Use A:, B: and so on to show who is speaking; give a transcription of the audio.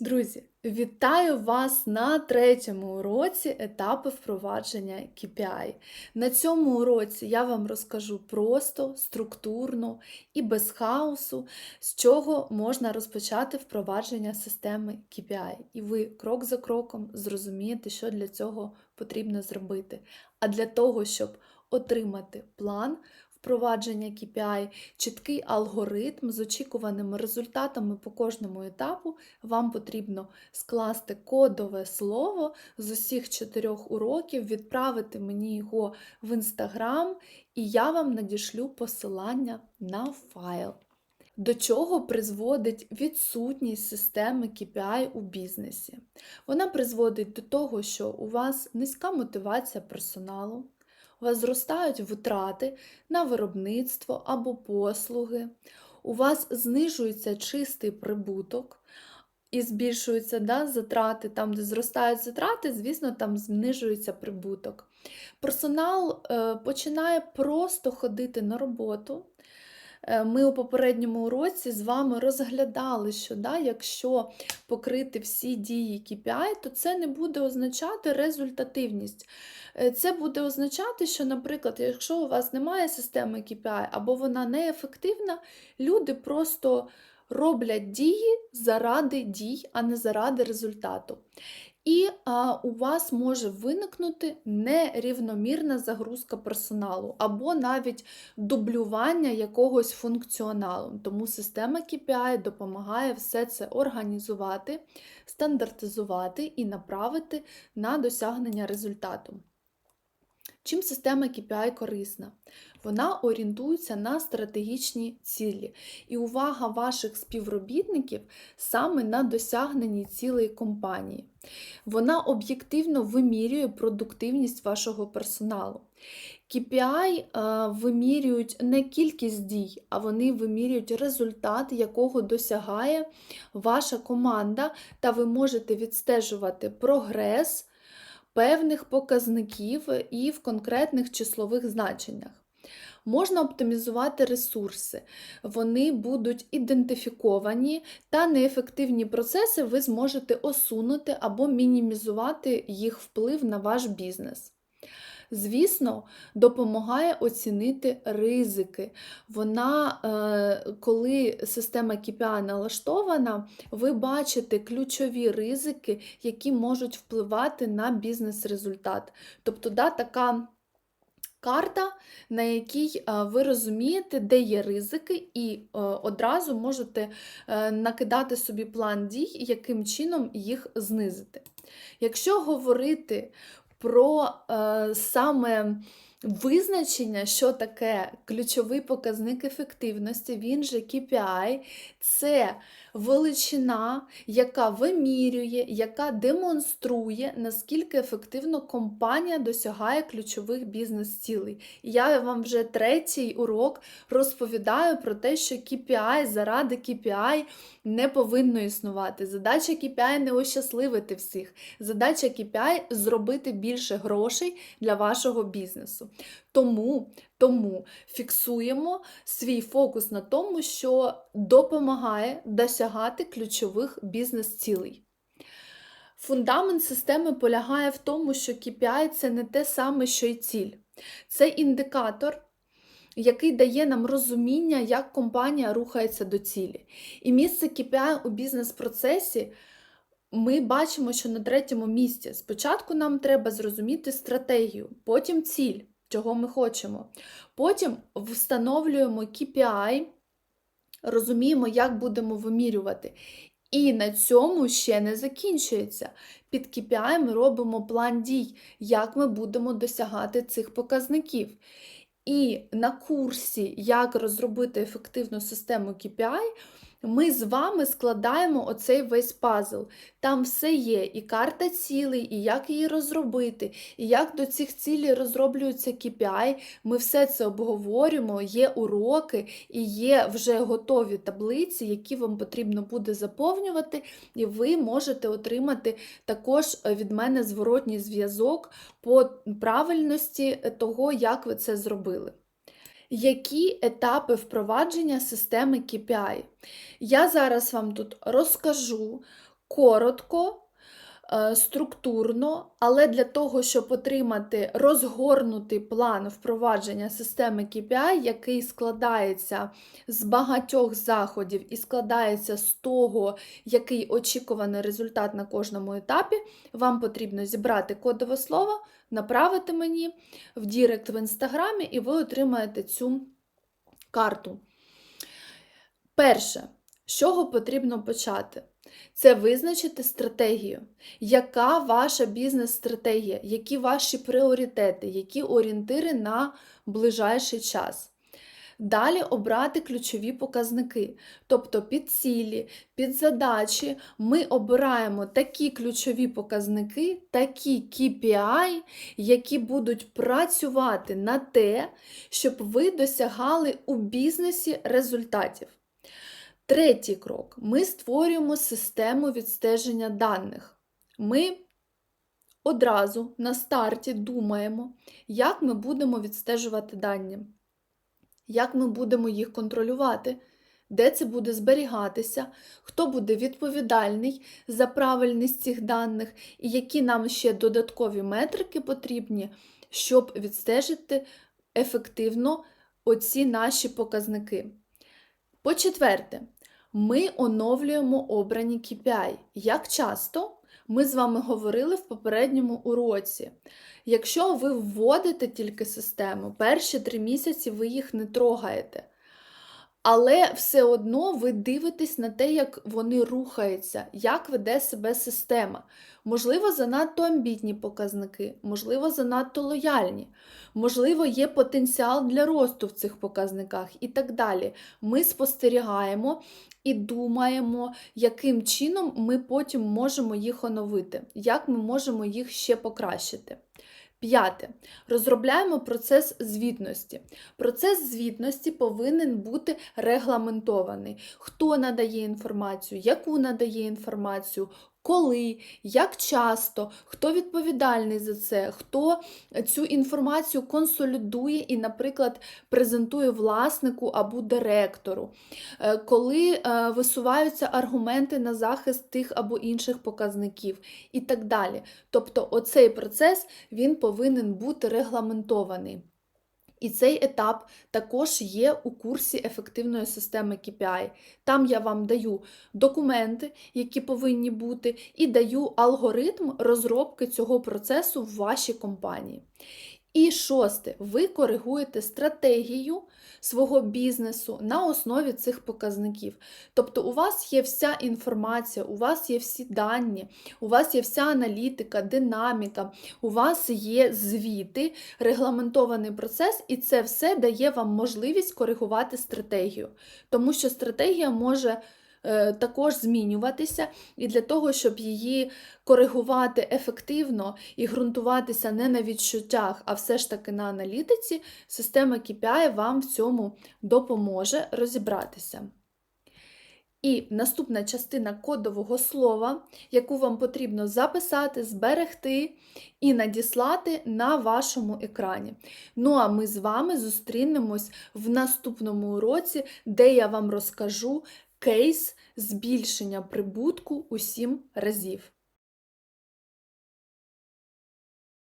A: Друзі, вітаю вас на третьому уроці етапи впровадження KPI. На цьому уроці я вам розкажу просто, структурно і без хаосу, з чого можна розпочати впровадження системи KPI. І ви крок за кроком зрозумієте, що для цього потрібно зробити. А для того, щоб отримати план, впровадження KPI, чіткий алгоритм з очікуваними результатами по кожному етапу, вам потрібно скласти кодове слово з усіх чотирьох уроків, відправити мені його в інстаграм, і я вам надішлю посилання на файл. До чого призводить відсутність системи KPI у бізнесі? Вона призводить до того, що у вас низька мотивація персоналу, у вас зростають витрати на виробництво або послуги, у вас знижується чистий прибуток і збільшуються да, затрати. Там, де зростають затрати, звісно, там знижується прибуток. Персонал е, починає просто ходити на роботу. Е, ми у попередньому уроці з вами розглядали, що да, якщо покрити всі дії KPI, то це не буде означати результативність. Е, це буде означати, що, наприклад, якщо у вас немає системи KPI або вона неефективна, люди просто роблять дії заради дій, а не заради результату. І а, у вас може виникнути нерівномірна загрузка персоналу, або навіть дублювання якогось функціоналу. Тому система KPI допомагає все це організувати, стандартизувати і направити на досягнення результату. Чим система KPI корисна? Вона орієнтується на стратегічні цілі і увага ваших співробітників саме на досягненні цілей компанії. Вона об'єктивно вимірює продуктивність вашого персоналу. KPI е, вимірюють не кількість дій, а вони вимірюють результат, якого досягає ваша команда, та ви можете відстежувати прогрес певних показників і в конкретних числових значеннях. Можна оптимізувати ресурси, вони будуть ідентифіковані, та неефективні процеси ви зможете осунути або мінімізувати їх вплив на ваш бізнес. Звісно, допомагає оцінити ризики. Вона, е, коли система KPI налаштована, ви бачите ключові ризики, які можуть впливати на бізнес-результат. Тобто, да, така. Карта, на якій е, ви розумієте, де є ризики, і е, одразу можете накидати собі план дій, яким чином їх знизити. Якщо говорити про е, саме визначення, що таке ключовий показник ефективності, він же KPI, це величина, яка вимірює, яка демонструє, наскільки ефективно компанія досягає ключових бізнес-цілей. Я вам вже третій урок розповідаю про те, що KPI заради KPI не повинно існувати. Задача KPI не ощасливити всіх. Задача KPI зробити більше грошей для вашого бізнесу. Тому тому фіксуємо свій фокус на тому, що допомагає досягати ключових бізнес-цілей. Фундамент системи полягає в тому, що KPI це не те саме, що й ціль. Це індикатор, який дає нам розуміння, як компанія рухається до цілі. І місце KPI у бізнес-процесі ми бачимо, що на третьому місці. Спочатку нам треба зрозуміти стратегію, потім ціль чого ми хочемо. Потім встановлюємо KPI, розуміємо, як будемо вимірювати. І на цьому ще не закінчується. Під KPI ми робимо план дій, як ми будемо досягати цих показників. І на курсі, як розробити ефективну систему KPI, ми з вами складаємо оцей весь пазл. Там все є, і карта цілей, і як її розробити, і як до цих цілей розроблюються KPI. Ми все це обговорюємо, є уроки і є вже готові таблиці, які вам потрібно буде заповнювати, і ви можете отримати також від мене зворотній зв'язок по правильності того, як ви це зробили. Які етапи впровадження системи KPI? Я зараз вам тут розкажу коротко, структурно, але для того, щоб отримати розгорнутий план впровадження системи KPI, який складається з багатьох заходів і складається з того, який очікуваний результат на кожному етапі, вам потрібно зібрати кодове слово, направити мені в Дірект в інстаграмі, і ви отримаєте цю карту. Перше, з чого потрібно почати? Це визначити стратегію. Яка ваша бізнес-стратегія, які ваші пріоритети, які орієнтири на ближайший час. Далі обрати ключові показники, тобто під цілі, під задачі ми обираємо такі ключові показники, такі KPI, які будуть працювати на те, щоб ви досягали у бізнесі результатів. Третій крок: ми створюємо систему відстеження даних. Ми одразу на старті думаємо, як ми будемо відстежувати дані, як ми будемо їх контролювати, де це буде зберігатися, хто буде відповідальний за правильність цих даних, і які нам ще додаткові метрики потрібні, щоб відстежити ефективно оці наші показники. По-четверте, ми оновлюємо обрані KPI. Як часто? Ми з вами говорили в попередньому уроці. Якщо ви вводите тільки систему, перші три місяці ви їх не трогаєте. Але все одно ви дивитесь на те, як вони рухаються, як веде себе система. Можливо, занадто амбітні показники, можливо, занадто лояльні, можливо, є потенціал для росту в цих показниках і так далі. Ми спостерігаємо і думаємо, яким чином ми потім можемо їх оновити, як ми можемо їх ще покращити. П'яте. Розробляємо процес звітності. Процес звітності повинен бути регламентований. Хто надає інформацію, яку надає інформацію, коли, як часто, хто відповідальний за це, хто цю інформацію консолідує і, наприклад, презентує власнику або директору, Е, коли е, висуваються аргументи на захист тих або інших показників і так далі. Тобто, оцей процес він повинен бути регламентований. І цей етап також є у курсі ефективної системи KPI. Там я вам даю документи, які повинні бути, і даю алгоритм розробки цього процесу в вашій компанії. І шосте, ви коригуєте стратегію свого бізнесу на основі цих показників. Тобто, у вас є вся інформація, у вас є всі дані, у вас є вся аналітика, динаміка, у вас є звіти, регламентований процес, і це все дає вам можливість коригувати стратегію. Тому що стратегія може також змінюватися, і для того, щоб її коригувати ефективно і ґрунтуватися не на відчуттях, а все ж таки на аналітиці, система KPI вам в цьому допоможе розібратися. І наступна частина кодового слова, яку вам потрібно записати, зберегти і надіслати на вашому екрані. Ну а ми з вами зустрінемось в наступному уроці, де я вам розкажу кейс збільшення прибутку у 7 разів.